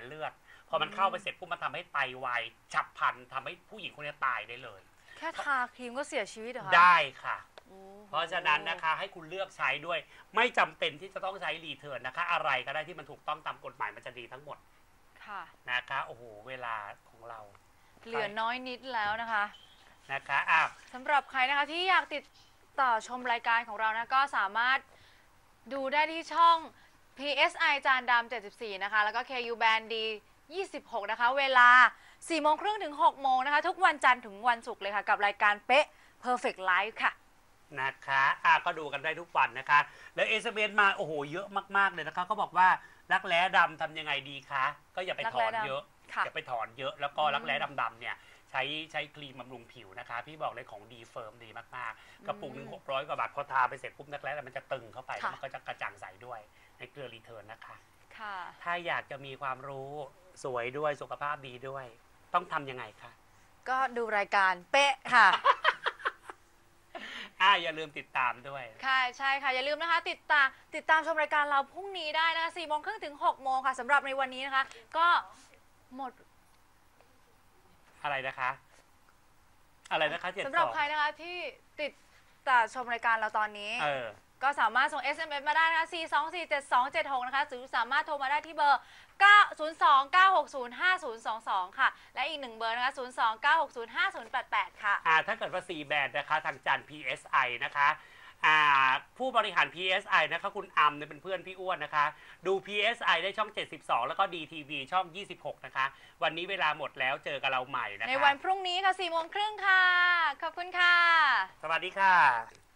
นเลือด พอมันเข้าไปเสร็จปุ๊บมันทำให้ไตวายฉับพลันทำให้ผู้หญิงคนนี้ตายได้เลย แค่ทาครีมก็เสียชีวิตเหรอคะได้ค่ะ โอ้โห เพราะฉะนั้นนะคะให้คุณเลือกใช้ด้วย ไม่จำเป็นที่จะต้องใช้รีเทิร์นนะคะ อะไรก็ได้ที่มันถูกต้องตามกฎหมายมันจะดีทั้งหมดค่ะ นะคะโอ้โหเวลาของเราเหลือน้อยนิดแล้วนะคะนะคะอ้าว สำหรับใครนะคะที่อยากติดต่อชมรายการของเรานะก็สามารถดูได้ที่ช่อง PSI จานดำ74 นะคะ แล้วก็ KU Band D 26 นะคะ เวลา 4 โมงครึ่งถึง 6 โมงนะคะ ทุกวันจันทร์ถึงวันศุกร์เลยค่ะ กับรายการเป๊ะ Perfect Life ค่ะนะคะอะก็ดูกันได้ทุกวันนะคะ แล้วเอสเมา โอ้โห เยอะมาก ๆ เลยนะคะเขาบอกว่ารักแร้ดำทำยังไงดีคะ ก็อย่าไปถอนรักแร้ดำเยอะค่ะอย่าไปถอนเยอะ แล้วก็อืมรักแร้ดำๆเนี่ยใช้ใช้ครีมบำรุงผิวนะคะ พี่บอกเลยของดีเฟิร์มดีมาก ๆ กระปุกหนึ่งหกร้อยกว่าบาทพอทาไปเสร็จปุ๊บรักแร้มันจะตึงเข้าไปแล้วมันก็จะกระจ่างใสด้วย ในเกลือรีเทิร์นนะคะ ค่ะ ถ้าอยากจะมีความรู้สวยด้วยสุขภาพดีด้วย ต้องทำยังไงคะก็ดูรายการเป๊ะค่ะ อ่าอย่าลืมติดตามด้วย ค่ะใช่ค่ะ อย่าลืมนะคะ ติดตามติดตามชมรายการเราพรุ่งนี้ได้นะคะ4โมงครึ่งถึง6โมงค่ะสำหรับในวันนี้นะคะ ก็หมดอะไรนะคะ อะไรนะคะเจ็ดสำหสรับองใครนะคะที่ติดตามชมรายการเราตอนนี้ เออ ก็สามารถส่ง SMS มาได้นะคะ 4 2 4 7 2 7 6 นะคะหรือสามารถโทรมาได้ที่เบอร์ 9 0 2 9 6 0 5 0 2 2 ค่ะ และอีกหนึ่งเบอร์นะคะ 0 2 9 6 0 5 0 8 8 ค่ะ อ่าถ้าเกิดว่า4แบรนด์นะคะ ทางจัน PSI นะคะอ่าผู้บริหาร PSI นะคะ คุณอัมเนี่ยเป็นเพื่อนพี่อ้วนนะคะ ดู PSI ได้ช่อง 72 แล้วก็ DTV ช่อง 26 นะคะ วันนี้เวลาหมดแล้วเจอกับเราใหม่นะคะในวันพรุ่งนี้ค่ะ4โมงครึ่งค่ะ ขอบคุณค่ะ สวัสดีค่ะ